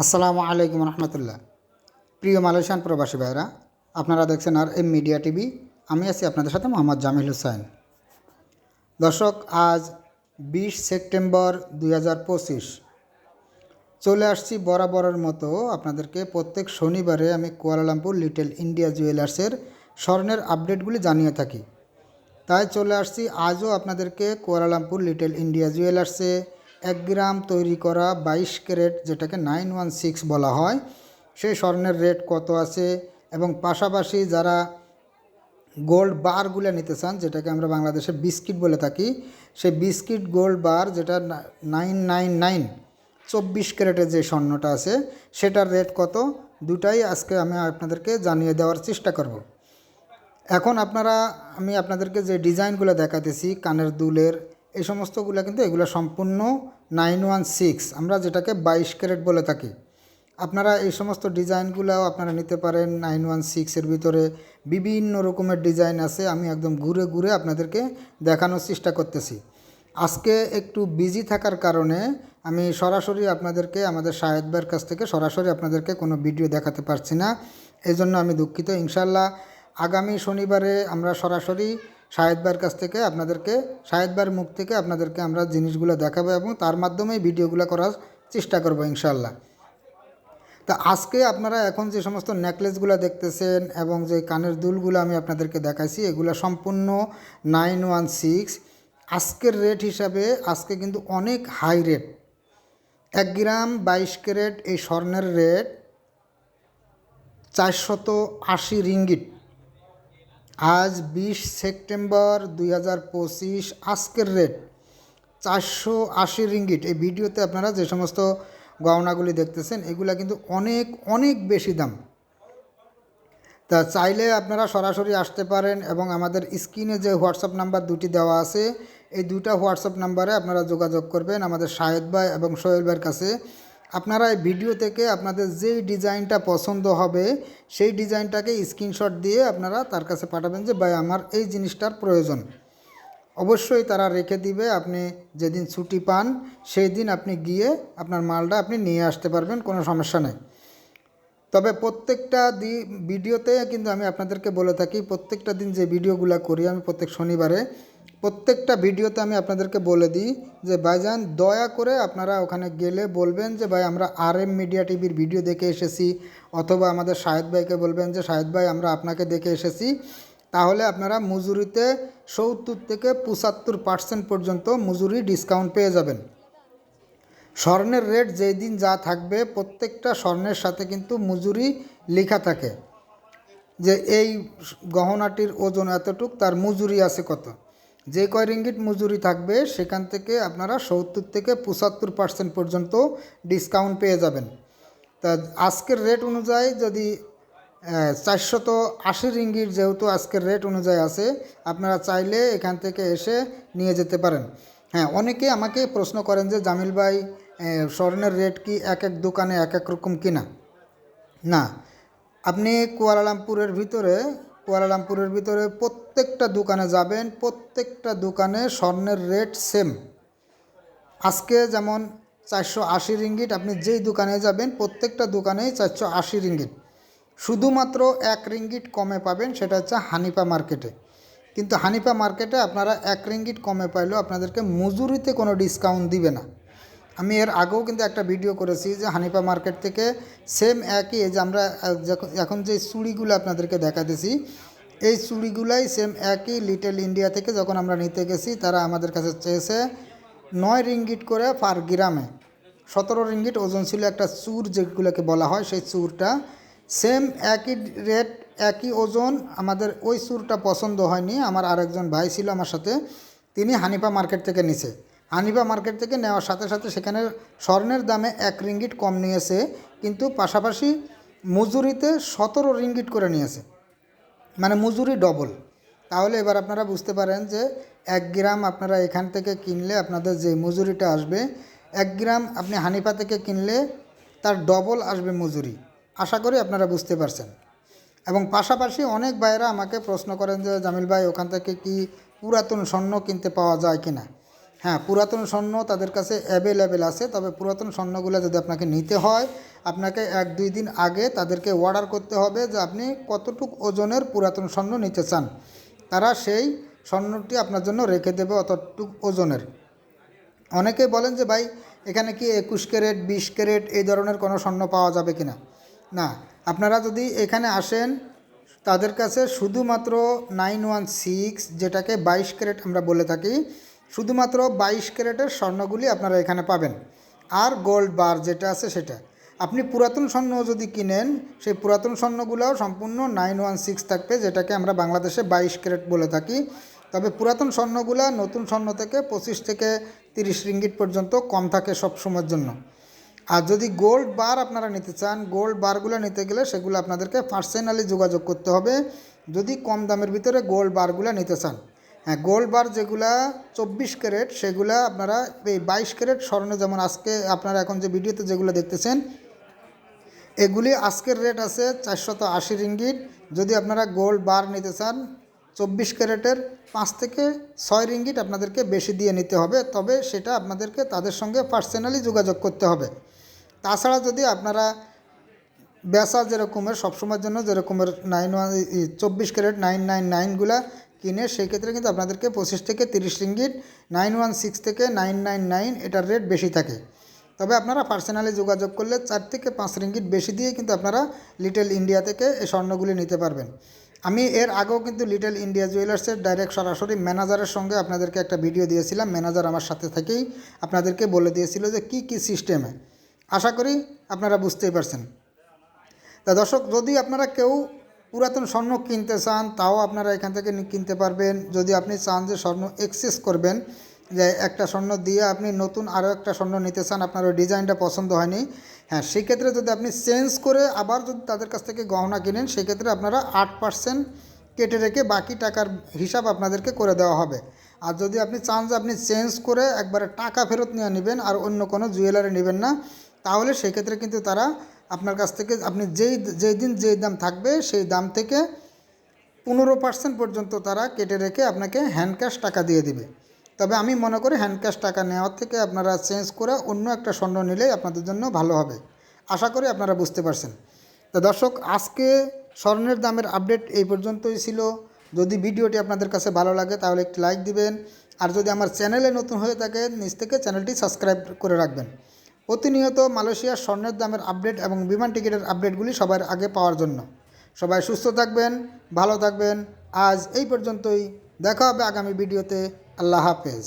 আসসালামু আলাইকুম রহমতুল্লাহ। প্রিয় মালয়েশিয়ান প্রবাসী ভাইরা আপনারা দেখছেন আর এম মিডিয়া টিভি। আমি আছি আপনাদের সাথে মোহাম্মদ জামিল হুসাইন দর্শক, আজ বিশ সেপ্টেম্বর দু হাজার পঁচিশ। চলে আসছি বরাবরের মতো আপনাদেরকে প্রত্যেক শনিবারে আমি কুয়ালালামপুর লিটল ইন্ডিয়া জুয়েলার্সের স্বর্ণের আপডেটগুলি জানিয়ে থাকি। তাই চলে আসছি, আজও আপনাদেরকে কুয়ালালামপুর লিটল ইন্ডিয়া জুয়েলার্সে। এক গ্রাম তৈরি করা বাইশ ক্যারেট, যেটাকে নাইন ওয়ান সিক্স বলা হয় সেই স্বর্ণের রেট কত আছে? এবং পাশাপাশি যারা গোল্ড বারগুলো নিতে চান, যেটাকে আমরা বাংলাদেশে বিস্কিট বলে থাকি সেই বিস্কিট গোল্ড বার যেটা নাইন নাইন নাইন, চব্বিশ ক্যারেটের যে স্বর্ণটা আছে, সেটার রেট কত? দুটাই আজকে আমি আপনাদেরকে জানিয়ে দেওয়ার চেষ্টা করব। এখন আপনারা, আমি আপনাদেরকে যে ডিজাইনগুলো দেখাতেছি, কানের দুলের এই সমস্তগুলো কিন্তু এগুলো সম্পূর্ণ নাইন ওয়ান সিক্স আমরা যেটাকে বাইশ ক্যারেট বলে থাকি। আপনারা এই সমস্ত ডিজাইনগুলোও আপনারা নিতে পারেন নাইন ওয়ান সিক্সের ভিতরে। বিভিন্ন রকমের ডিজাইন আছে, আমি একদম ঘুরে ঘুরে আপনাদেরকে দেখানোর চেষ্টা করতেছি। আজকে একটু বিজি থাকার কারণে আমি সরাসরি আপনাদেরকে, আমাদের শাহেদ কাছ থেকে সরাসরি আপনাদেরকে কোনো ভিডিও দেখাতে পারছি না। এই জন্য আমি দুঃখিত ইনশাল্লাহ আগামী শনিবারে আমরা সরাসরি ভাইয়ের কাছ থেকে আপনাদেরকে ভাইয়ের মুখ থেকে আপনাদেরকে আমরা জিনিসগুলো দেখাবো এবং তার মাধ্যমেই ভিডিওগুলো করার চেষ্টা করব ইনশাল্লাহ তা আজকে আপনারা এখন যে সমস্ত নেকলেসগুলো দেখতেছেন এবং যে কানের দুলগুলো আমি আপনাদেরকে দেখাইছি, এগুলো সম্পূর্ণ নাইন ওয়ান সিক্স। আজকের রেট হিসাবে আজকে কিন্তু অনেক হাই রেট। এক গ্রাম বাইশ ক্যারেট এই স্বর্ণের রেট চারশত আশি রিঙ্গিট আজ বিশ সেপ্টেম্বর দুই হাজার পঁচিশ, আজকের রেট চারশো আশি রিঙ্গিট এই ভিডিওতে আপনারা যে সমস্ত গহনাগুলি দেখতেছেন, এগুলা কিন্তু অনেক অনেক বেশি দাম। তা চাইলে আপনারা সরাসরি আসতে পারেন এবং আমাদের স্ক্রিনে যে হোয়াটসঅ্যাপ নাম্বার দুটি দেওয়া আছে, এই দুটা হোয়াটসঅ্যাপ নাম্বারে আপনারা যোগাযোগ করবেন আমাদের শাহেদ ভাই এবং সোহেল ভাইয়ের কাছে। আপনারা এই ভিডিও থেকে আপনাদের যেই ডিজাইনটা পছন্দ হবে, সেই ডিজাইনটাকে স্ক্রিনশট দিয়ে আপনারা তার কাছে পাঠাবেন যে, ভাই, আমার এই জিনিসটার প্রয়োজন। অবশ্যই তারা রেখে দিবে, আপনি যেদিন ছুটি পান, সেই দিন আপনি গিয়ে আপনার মালটা আপনি নিয়ে আসতে পারবেন, কোনো সমস্যা নেই। তবে প্রত্যেকটা দি ভিডিওতে কিন্তু আমি আপনাদেরকে বলে থাকি, প্রত্যেকটা দিন যে ভিডিওগুলো করি আমি প্রত্যেক শনিবারে প্রত্যেকটা ভিডিওতে আমি আপনাদেরকে বলে দিই যে ভাইজান, দয়া করে আপনারা ওখানে গেলে বলবেন যে, ভাই, আমরা আর এম মিডিয়া টিভির ভিডিও দেখে এসেছি। অথবা আমাদের শাহেদ ভাইকে বলবেন যে, শাহেদ ভাই, আমরা আপনাকে দেখে এসেছি। তাহলে আপনারা মজুরিতে সত্তর থেকে পঁচাত্তর পার্সেন্ট পর্যন্ত মজুরি ডিসকাউন্ট পেয়ে যাবেন। স্বর্ণের রেট যেই দিন যা থাকবে, প্রত্যেকটা স্বর্ণের সাথে কিন্তু মজুরি লেখা থাকে যে, এই গহনাটির ওজন এতটুক, তার মজুরি আছে কত? যে কয় রিঙ্গিট মজুরি থাকবে, সেখান থেকে আপনারা সত্তর থেকে পঁচাত্তর পার্সেন্ট পর্যন্ত ডিসকাউন্ট পেয়ে যাবেন। তা আজকের রেট অনুযায়ী যদি চারশত আশি রিঙ্গির যেহেতু আজকের রেট অনুযায়ী আছে, আপনারা চাইলে এখান থেকে এসে নিয়ে যেতে পারেন। হ্যাঁ অনেকে আমাকে প্রশ্ন করেন যে, জামিল ভাই স্বর্ণের রেট কি এক এক দোকানে এক এক রকম কিনা? না। আপনি কুয়ালালামপুরের ভিতরে কুয়ালালামপুরের ভিতরে প্রত্যেকটা দোকানে যাবেন, প্রত্যেকটা দোকানে স্বর্ণের রেট সেম আজকে যেমন চারশো আশি রিঙ্গিট আপনি যেই দোকানে যাবেন, প্রত্যেকটা দোকানেই চারশো আশি রিঙ্গিট শুধুমাত্র এক রিঙ্গিট কমে পাবেন, সেটা হচ্ছে হানিপা মার্কেটে। কিন্তু হানিপা মার্কেটে আপনারা এক রিঙ্গিট কমে পাইলেও আপনাদেরকে মজুরিতে কোনো ডিসকাউন্ট দিবে না। আমি এর আগেও কিন্তু একটা ভিডিও করেছি যে হানিপা মার্কেট থেকে সেম একই যে আমরা এখন যে চুড়িগুলো আপনাদেরকে দেখা দেখাতেছি এই চুড়িগুলাই সেম একই লিটল ইন্ডিয়া থেকে যখন আমরা নিতে গেছি, তারা আমাদের কাছে চেয়েছে নয় রিঙ্গিট করে পার গ্রামে। সতেরো রিঙ্গিট ওজন ছিল একটা চুর যেগুলোকে বলা হয়, সেই চুরটা। সেম একই রেট একই ওজন, আমাদের ওই চুরটা পছন্দ হয়নি। আমার আরেকজন ভাই ছিল আমার সাথে, তিনি হানিপা মার্কেট থেকে নিছে। হানিপা মার্কেট থেকে নেওয়ার সাথে সাথে সেখানে স্বর্ণের দামে এক রিঙ্গিট কম নিয়েছে, কিন্তু পাশাপাশি মজুরিতে সতেরো রিঙ্গিট করে নিয়েছে। মানে মজুরি ডবল তাহলে এবার আপনারা বুঝতে পারেন যে এক গ্রাম আপনারা এখান থেকে কিনলে আপনাদের যে মজুরিটা আসবে, এক গ্রাম আপনি হানিফা থেকে কিনলে তার ডবল আসবে মজুরি। আশা করি আপনারা বুঝতে পারছেন। এবং পাশাপাশি অনেক ভাইয়েরা আমাকে প্রশ্ন করেন যে, জামিল ভাই, ওখান থেকে কি পুরাতন স্বর্ণ কিনতে পাওয়া যায় কি না হ্যাঁ পুরাতন স্বর্ণ তাদের কাছে অ্যাভেলেবেল আছে, তবে পুরাতন স্বর্ণগুলো যদি আপনাকে নিতে হয়, আপনাকে এক দুই দিন আগে তাদেরকে অর্ডার করতে হবে যে আপনি কতটুক ওজনের পুরাতন স্বর্ণ নিতে চান। তারা সেই স্বর্ণটি আপনার জন্য রেখে দেবে অতটুক ওজনের। অনেকে বলেন যে, ভাই, এখানে কি একুশ ক্যারেট, বিশ ক্যারেট এই ধরনের কোনো স্বর্ণ পাওয়া যাবে কি না না আপনারা যদি এখানে আসেন, তাদের কাছে শুধুমাত্র নাইন ওয়ান সিক্স যেটাকে বাইশ ক্যারেট আমরা বলে থাকি শুধুমাত্র বাইশ ক্যারেটের স্বর্ণগুলি আপনারা এখানে পাবেন। আর গোল্ড বার যেটা আছে সেটা। আপনি পুরাতন স্বর্ণ যদি কিনেন, সেই পুরাতন স্বর্ণগুলোও সম্পূর্ণ নাইন ওয়ান সিক্স থাকবে, যেটাকে আমরা বাংলাদেশে বাইশ ক্যারেট বলে থাকি। তবে পুরাতন স্বর্ণগুলা নতুন স্বর্ণ থেকে পঁচিশ থেকে তিরিশ রিঙ্গিট পর্যন্ত কম থাকে সব সময়ের জন্য। আর যদি গোল্ড বার আপনারা নিতে চান গোল্ড বারগুলো নিতে গেলে সেগুলো আপনাদেরকে পার্সোনালি যোগাযোগ করতে হবে। যদি কম দামের ভিতরে গোল্ড বারগুলো নিতে চান। হ্যাঁ গোল্ড বার যেগুলা চব্বিশ ক্যারেট সেগুলা আপনারা এই বাইশ ক্যারেট স্বর্ণে যেমন আজকে আপনারা এখন যে ভিডিওতে যেগুলো দেখতেছেন, এগুলি আজকের রেট আছে চারশত আশি রিঙ্গিট যদি আপনারা গোল্ড বার নিতে চান, চব্বিশ ক্যারেটের পাঁচ থেকে ছয় রিঙ্গিট আপনাদেরকে বেশি দিয়ে নিতে হবে, তবে সেটা আপনাদেরকে তাদের সঙ্গে পার্সোনালি যোগাযোগ করতে হবে। তাছাড়া যদি আপনারা বেচা যেরকমের, সবসময়ের জন্য যেরকমের নাইন ওয়ান চব্বিশ ক্যারেট নাইন নাইন নাইনগুলা কিনে সেই ক্ষেত্রে কিন্তু আপনাদেরকে পঁচিশ থেকে তিরিশ রিঙ্গিট নাইন ওয়ান সিক্স থেকে নাইন নাইন নাইন এটার রেট বেশি থাকে। তবে আপনারা পার্সোনালি যোগাযোগ করলে চার থেকে পাঁচ রিঙ্গিট বেশি দিয়ে কিন্তু আপনারা লিটল ইন্ডিয়া থেকে এই স্বর্ণগুলি নিতে পারবেন। আমি এর আগেও কিন্তু লিটল ইন্ডিয়া জুয়েলার্সের ডাইরেক্ট সরাসরি ম্যানেজারের সঙ্গে আপনাদেরকে একটা ভিডিও দিয়েছিলাম। ম্যানেজার আমার সাথে থেকেই আপনাদেরকে বলে দিয়েছিল যে কি কি সিস্টেমে। আশা করি আপনারা বুঝতেই পারছেন। তা দর্শক, যদি আপনারা কেউ পুরাতন স্বর্ণ কিনতে চান, তাও আপনারা এখান থেকে কিনতে পারবেন। যদি আপনি চান যে স্বর্ণ এক্সচেঞ্জ করবেন, যে একটা স্বর্ণ দিয়ে আপনি নতুন আরও একটা স্বর্ণ নিতে চান, আপনার ওই ডিজাইনটা পছন্দ হয়নি হ্যাঁ সেক্ষেত্রে যদি আপনি চেঞ্জ করে আবার যদি তাদের কাছ থেকে গহনা কিনেন, সেক্ষেত্রে আপনারা আট পার্সেন্ট কেটে রেখে বাকি টাকার হিসাব আপনাদেরকে করে দেওয়া হবে। আর যদি আপনি চান যে আপনি চেঞ্জ করে একবারে টাকা ফেরত নিয়ে নেবেন, আর অন্য কোনো জুয়েলারি নেবেন না, তাহলে সেক্ষেত্রে কিন্তু তারা আপনার কাছ থেকে আপনি যেই যেই দিন যেই দাম থাকবে সেই দাম থেকে পনেরো পার্সেন্ট পর্যন্ত তারা কেটে রেখে আপনাকে হ্যান্ড ক্যাশ টাকা দিয়ে দিবে। তবে আমি মনে করি হ্যান্ড ক্যাশ টাকা নেওয়ার থেকে আপনারা চেঞ্জ করে অন্য একটা স্বর্ণ নিলেই আপনাদের জন্য ভালো হবে। আশা করি আপনারা বুঝতে পারছেন। তো দর্শক, আজকে স্বর্ণের দামের আপডেট এই পর্যন্তই ছিল। যদি ভিডিওটি আপনাদের কাছে ভালো লাগে তাহলে একটি লাইক দিবেন। আর যদি আমার চ্যানেলে নতুন হয়ে থাকে নিজ থেকে চ্যানেলটি সাবস্ক্রাইব করে রাখবেন। প্রতিনিয়ত মালয়েশিয়ার স্বর্ণের দামের আপডেট এবং বিমান টিকিটের আপডেটগুলি সবার আগে পাওয়ার জন্য। সবাই সুস্থ থাকবেন, ভালো থাকবেন। আজ এই পর্যন্তই। দেখা হবে আগামী ভিডিওতে। আল্লাহ হাফেজ।